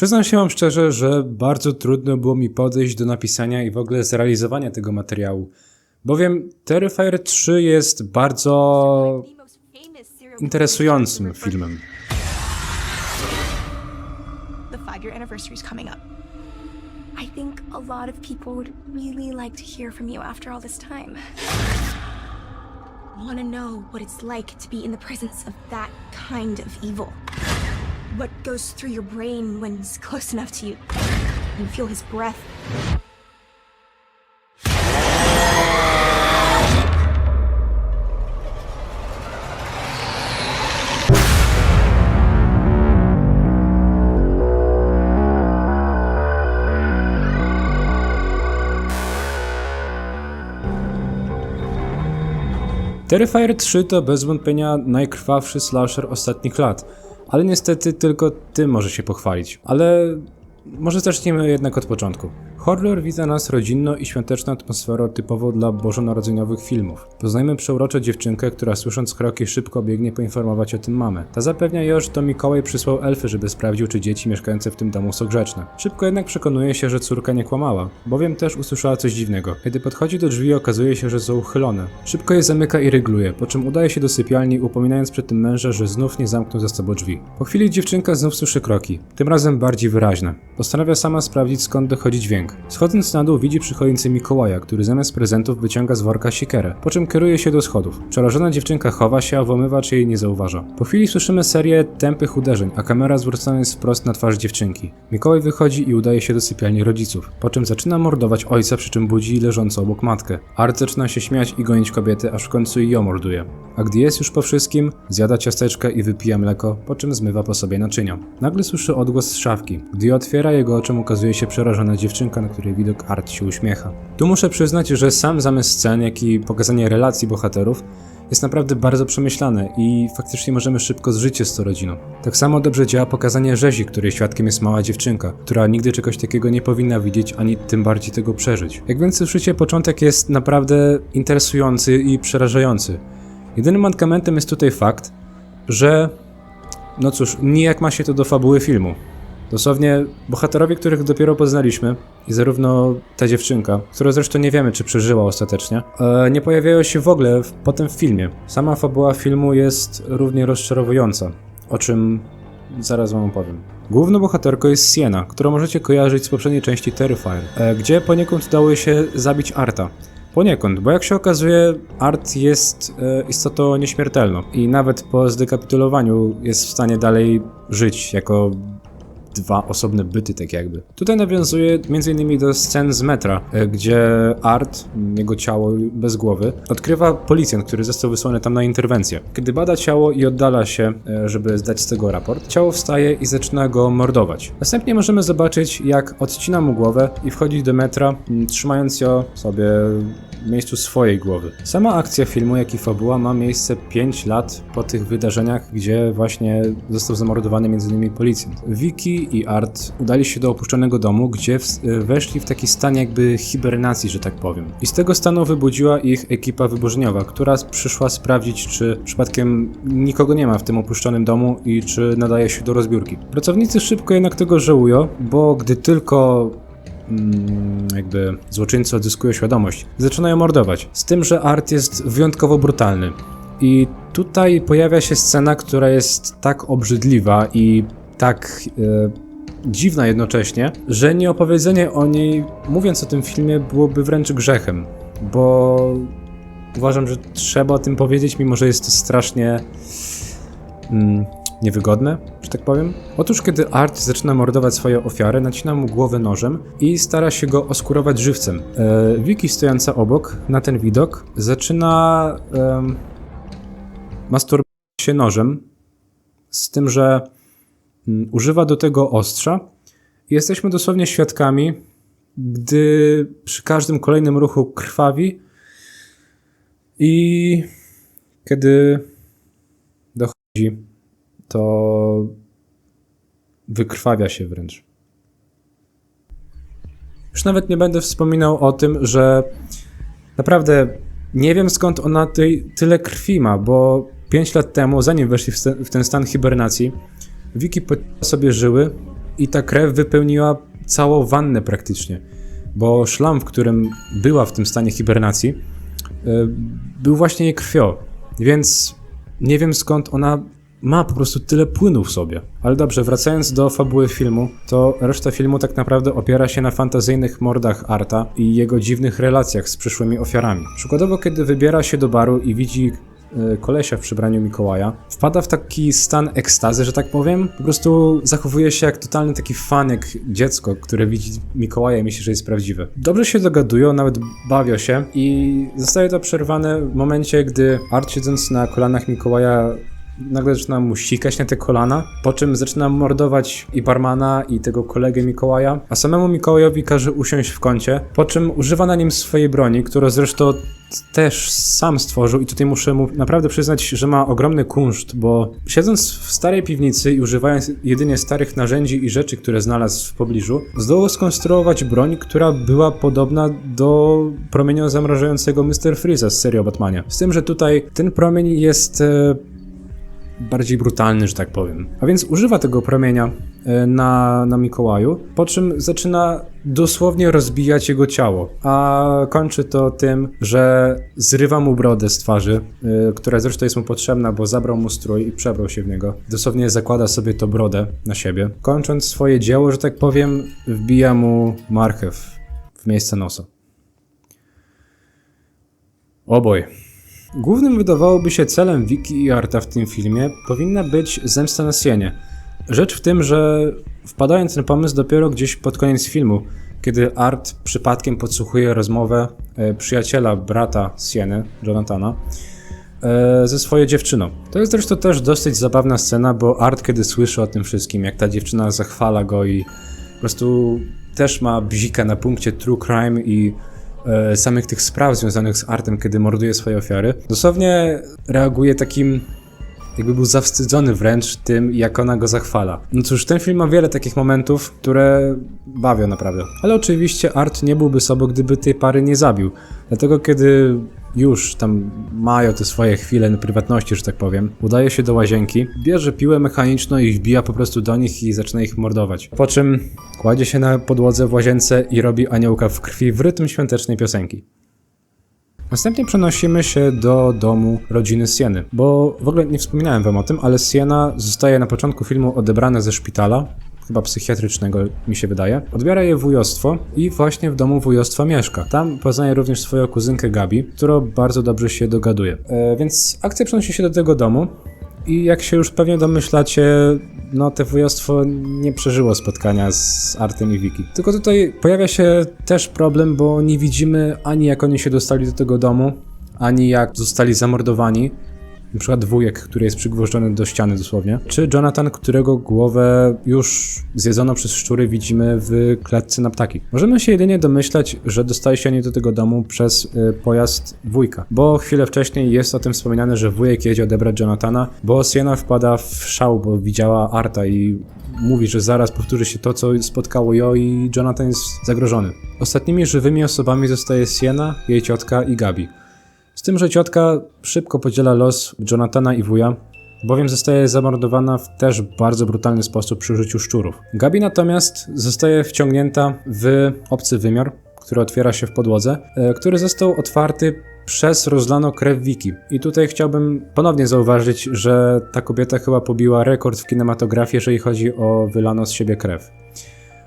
Przyznam się wam szczerze, że bardzo trudno było mi podejść do napisania i w ogóle zrealizowania tego materiału. Bowiem Terrifier 3 jest bardzo interesującym filmem. I think a lot of people would really like to hear from you after all this time. Want to know what it's like to be in the presence of that kind of evil. What goes through your brain when he's close enough to you. You feel his breath. Terrifier 3 to bez wątpienia najkrwawszy slasher ostatnich lat, ale niestety tylko tym może się pochwalić. Ale może zacznijmy jednak od początku. Horror wita nas rodzinną i świąteczną atmosferą typowo dla bożonarodzeniowych filmów. Poznajmy przeuroczą dziewczynkę, która słysząc kroki szybko biegnie poinformować o tym mamę. Ta zapewnia ją, że to Mikołaj przysłał elfy, żeby sprawdził, czy dzieci mieszkające w tym domu są grzeczne. Szybko jednak przekonuje się, że córka nie kłamała, bowiem też usłyszała coś dziwnego. Kiedy podchodzi do drzwi, okazuje się, że są uchylone. Szybko je zamyka i rygluje, po czym udaje się do sypialni, upominając przy tym męża, że znów nie zamknął za sobą drzwi. Po chwili dziewczynka znów słyszy kroki, tym razem bardziej wyraźne. Postanawia sama sprawdzić skąd dochodzi dźwięk. Schodząc na dół widzi przychodzący Mikołaja, który zamiast prezentów wyciąga z worka siekierę, po czym kieruje się do schodów. Przerażona dziewczynka chowa się, a włamywacz jej nie zauważa. Po chwili słyszymy serię tępych uderzeń, a kamera zwrócona jest wprost na twarz dziewczynki. Mikołaj wychodzi i udaje się do sypialni rodziców, po czym zaczyna mordować ojca, przy czym budzi leżącą obok matkę. Art zaczyna się śmiać i gonić kobiety, aż w końcu ją morduje. A gdy jest już po wszystkim, zjada ciasteczkę i wypija mleko, po czym zmywa po sobie naczynia. Nagle słyszy odgłos z szafki. Gdy otwiera, jego oczom ukazuje się przerażona dziewczynka, na której widok Art się uśmiecha. Tu muszę przyznać, że sam zamysł scen, jak i pokazanie relacji bohaterów jest naprawdę bardzo przemyślane i faktycznie możemy szybko zżyć się z tą rodziną. Tak samo dobrze działa pokazanie rzezi, której świadkiem jest mała dziewczynka, która nigdy czegoś takiego nie powinna widzieć, ani tym bardziej tego przeżyć. Jak więc słyszycie, początek jest naprawdę interesujący i przerażający. Jedynym mankamentem jest tutaj fakt, że no cóż, nijak ma się to do fabuły filmu. Dosłownie bohaterowie, których dopiero poznaliśmy, i zarówno ta dziewczynka, która zresztą nie wiemy, czy przeżyła ostatecznie, e, nie pojawiają się w ogóle w, potem w filmie. Sama fabuła filmu jest równie rozczarowująca, o czym zaraz wam opowiem. Główną bohaterką jest Siena, którą możecie kojarzyć z poprzedniej części Terrifier, e, gdzie poniekąd udało się zabić Arta. Poniekąd, bo jak się okazuje, Art jest e, istotą nieśmiertelną i nawet po zdekapitulowaniu jest w stanie dalej żyć jako dwa osobne byty, tak jakby. Tutaj nawiązuje m.in. do scen z metra, e, gdzie Art, jego ciało bez głowy, odkrywa policjant, który został wysłany tam na interwencję. Kiedy bada ciało i oddala się, e, żeby zdać z tego raport, ciało wstaje i zaczyna go mordować. Następnie możemy zobaczyć, jak odcina mu głowę i wchodzi do metra, m, trzymając ją sobie w miejscu swojej głowy. Sama akcja filmu, jak i fabuła ma miejsce 5 lat po tych wydarzeniach, gdzie właśnie został zamordowany m.in. policjant. Vicky i Art udali się do opuszczonego domu, gdzie weszli w taki stan jakby hibernacji, że tak powiem. I z tego stanu wybudziła ich ekipa wyburzeniowa, która przyszła sprawdzić, czy przypadkiem nikogo nie ma w tym opuszczonym domu i czy nadaje się do rozbiórki. Pracownicy szybko jednak tego żałują, bo gdy tylko jakby złoczyńcy odzyskują świadomość, zaczynają mordować. Z tym, że Art jest wyjątkowo brutalny. I tutaj pojawia się scena, która jest tak obrzydliwa i tak e, dziwna jednocześnie, że nie opowiedzenie o niej, mówiąc o tym filmie, byłoby wręcz grzechem, bo uważam, że trzeba o tym powiedzieć, mimo że jest to strasznie mm, niewygodne, że tak powiem. Otóż, kiedy Art zaczyna mordować swoje ofiary, nacina mu głowę nożem i stara się go oskurować żywcem. E, Vicky stojąca obok, na ten widok, zaczyna em, masturbować się nożem, z tym, że mm, używa do tego ostrza. I Jesteśmy dosłownie świadkami, gdy przy każdym kolejnym ruchu krwawi i kiedy dochodzi, to wykrwawia się wręcz. Już nawet nie będę wspominał o tym, że naprawdę nie wiem skąd ona tej, tyle krwi ma, bo 5 lat temu, zanim weszli w, sten- w ten stan hibernacji, Wiki sobie żyły i ta krew wypełniła całą wannę praktycznie, bo szlam, w którym była w tym stanie hibernacji, y, był właśnie jej krwią, więc nie wiem skąd ona ma po prostu tyle płynu w sobie. Ale dobrze, wracając do fabuły filmu, to reszta filmu tak naprawdę opiera się na fantazyjnych mordach Arta i jego dziwnych relacjach z przyszłymi ofiarami. Przykładowo, kiedy wybiera się do baru i widzi e, kolesia w przebraniu Mikołaja, wpada w taki stan ekstazy, że tak powiem. Po prostu zachowuje się jak totalny taki fan, jak dziecko, które widzi Mikołaja i myśli, że jest prawdziwe. Dobrze się dogadują, nawet bawią się i zostaje to przerwane w momencie, gdy Art siedząc na kolanach Mikołaja nagle zaczyna mu sikać na te kolana, po czym zaczyna mordować i barmana, i tego kolegę Mikołaja, a samemu Mikołajowi każe usiąść w kącie, po czym używa na nim swojej broni, którą zresztą też sam stworzył i tutaj muszę mu naprawdę przyznać, że ma ogromny kunszt, bo siedząc w starej piwnicy i używając jedynie starych narzędzi i rzeczy, które znalazł w pobliżu, zdołał skonstruować broń, która była podobna do promienia zamrażającego Mr. Freeza z serii o Batmanie. Z tym, że tutaj ten promień jest e, bardziej brutalny, że tak powiem. A więc używa tego promienia e, na, na Mikołaju, po czym zaczyna dosłownie rozbijać jego ciało, a kończy to tym, że zrywa mu brodę z twarzy, e, która zresztą jest mu potrzebna, bo zabrał mu strój i przebrał się w niego. Dosłownie zakłada sobie to brodę na siebie. Kończąc swoje dzieło, że tak powiem, wbija mu marchew w miejsce nosa. Oboj. Głównym wydawałoby się celem Wiki i Arta w tym filmie powinna być zemsta na Sienie. Rzecz w tym, że wpadając na pomysł dopiero gdzieś pod koniec filmu, kiedy Art przypadkiem podsłuchuje rozmowę e, przyjaciela brata Sieny, Jonathana, e, ze swoją dziewczyną. To jest zresztą też dosyć zabawna scena, bo Art kiedy słyszy o tym wszystkim, jak ta dziewczyna zachwala go i po prostu też ma bzika na punkcie true crime i e, samych tych spraw związanych z Artem, kiedy morduje swoje ofiary, dosłownie reaguje takim jakby był zawstydzony wręcz tym, jak ona go zachwala. No cóż, ten film ma wiele takich momentów, które bawią naprawdę. Ale oczywiście Art nie byłby sobą, gdyby tej pary nie zabił. Dlatego kiedy już tam mają te swoje chwile prywatności, że tak powiem, udaje się do łazienki, bierze piłę mechaniczną i wbija po prostu do nich i zaczyna ich mordować. Po czym kładzie się na podłodze w łazience i robi aniołka w krwi w rytm świątecznej piosenki. Następnie przenosimy się do domu rodziny Sieny, bo w ogóle nie wspominałem wam o tym, ale Siena zostaje na początku filmu odebrana ze szpitala, chyba psychiatrycznego mi się wydaje. Odbiera je wujostwo i właśnie w domu wujostwa mieszka. Tam poznaje również swoją kuzynkę Gabi, którą bardzo dobrze się dogaduje. E, więc akcja przenosi się do tego domu i jak się już pewnie domyślacie, no te wujostwo nie przeżyło spotkania z Artem i Wiki. Tylko tutaj pojawia się też problem, bo nie widzimy ani jak oni się dostali do tego domu, ani jak zostali zamordowani. Na przykład wujek, który jest przygwożdżony do ściany dosłownie, czy Jonathan, którego głowę już zjedzono przez szczury widzimy w klatce na ptaki. Możemy się jedynie domyślać, że dostali się oni do tego domu przez y, pojazd wujka, bo chwilę wcześniej jest o tym wspominane, że wujek jedzie odebrać Jonathana, bo Siena wpada w szał, bo widziała Arta i mówi, że zaraz powtórzy się to, co spotkało ją i Jonathan jest zagrożony. Ostatnimi żywymi osobami zostaje Siena, jej ciotka i Gabi. Z tym, że ciotka szybko podziela los Jonathana i wuja, bowiem zostaje zamordowana w też bardzo brutalny sposób przy użyciu szczurów. Gabi natomiast zostaje wciągnięta w obcy wymiar, który otwiera się w podłodze, e, który został otwarty przez rozlaną krew Wiki. I tutaj chciałbym ponownie zauważyć, że ta kobieta chyba pobiła rekord w kinematografii, jeżeli chodzi o wylano z siebie krew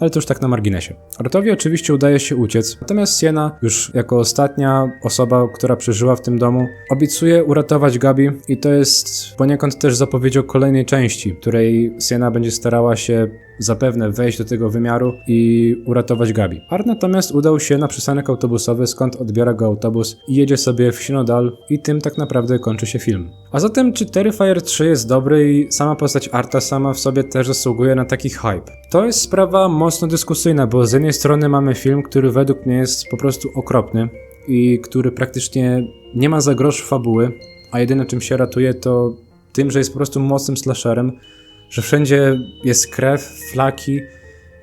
ale to już tak na marginesie. Artowi oczywiście udaje się uciec, natomiast Siena, już jako ostatnia osoba, która przeżyła w tym domu, obiecuje uratować Gabi i to jest poniekąd też zapowiedzią kolejnej części, której Siena będzie starała się zapewne wejść do tego wymiaru i uratować Gabi. Art natomiast udał się na przystanek autobusowy, skąd odbiera go autobus i jedzie sobie w Sinodal i tym tak naprawdę kończy się film. A zatem czy Terrifier 3 jest dobry i sama postać Arta sama w sobie też zasługuje na taki hype? To jest sprawa mocno dyskusyjna, bo z jednej strony mamy film, który według mnie jest po prostu okropny i który praktycznie nie ma za grosz fabuły, a jedyne czym się ratuje to tym, że jest po prostu mocnym slasherem, że wszędzie jest krew, flaki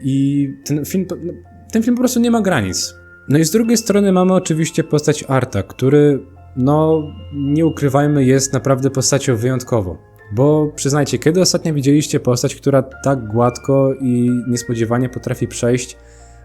i ten film, no, ten film po prostu nie ma granic. No i z drugiej strony mamy oczywiście postać Arta, który, no nie ukrywajmy, jest naprawdę postacią wyjątkową. Bo przyznajcie, kiedy ostatnio widzieliście postać, która tak gładko i niespodziewanie potrafi przejść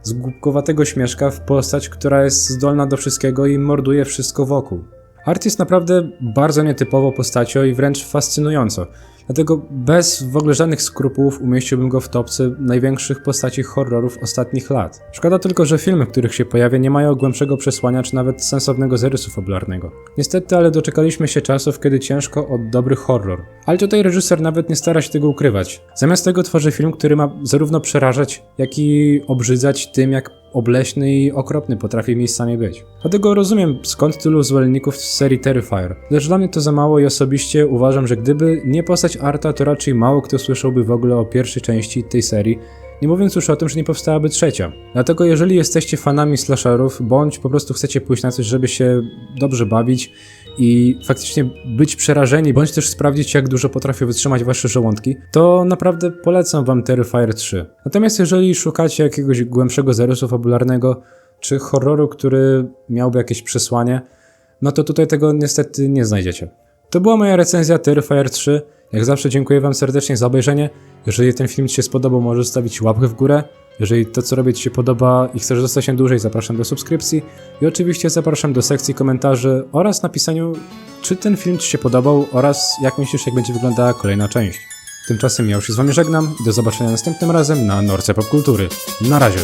z głupkowatego śmieszka w postać, która jest zdolna do wszystkiego i morduje wszystko wokół? Art jest naprawdę bardzo nietypową postacią i wręcz fascynującą. Dlatego bez w ogóle żadnych skrupułów umieściłbym go w topce największych postaci horrorów ostatnich lat. Szkoda tylko, że filmy, w których się pojawia, nie mają głębszego przesłania czy nawet sensownego zarysu fabularnego. Niestety, ale doczekaliśmy się czasów, kiedy ciężko o dobry horror. Ale tutaj reżyser nawet nie stara się tego ukrywać. Zamiast tego tworzy film, który ma zarówno przerażać, jak i obrzydzać tym, jak obleśny i okropny potrafi miejscami być. Dlatego rozumiem, skąd tylu zwolenników serii Terrifier. Lecz dla mnie to za mało i osobiście uważam, że gdyby nie postać Arta, to raczej mało kto słyszałby w ogóle o pierwszej części tej serii, nie mówiąc już o tym, że nie powstałaby trzecia. Dlatego jeżeli jesteście fanami slasherów, bądź po prostu chcecie pójść na coś, żeby się dobrze bawić i faktycznie być przerażeni, bądź też sprawdzić, jak dużo potrafią wytrzymać wasze żołądki, to naprawdę polecam wam Terrifier 3. Natomiast jeżeli szukacie jakiegoś głębszego zarysu fabularnego, czy horroru, który miałby jakieś przesłanie, no to tutaj tego niestety nie znajdziecie. To była moja recenzja Terrifier 3. Jak zawsze dziękuję Wam serdecznie za obejrzenie. Jeżeli ten film Ci się spodobał, możesz zostawić łapkę w górę. Jeżeli to, co robię Ci się podoba i chcesz zostać się dłużej, zapraszam do subskrypcji. I oczywiście zapraszam do sekcji komentarzy oraz napisaniu, czy ten film Ci się podobał oraz jak myślisz, jak będzie wyglądała kolejna część. Tymczasem ja już się z Wami żegnam i do zobaczenia następnym razem na Norce Popkultury. Na razie.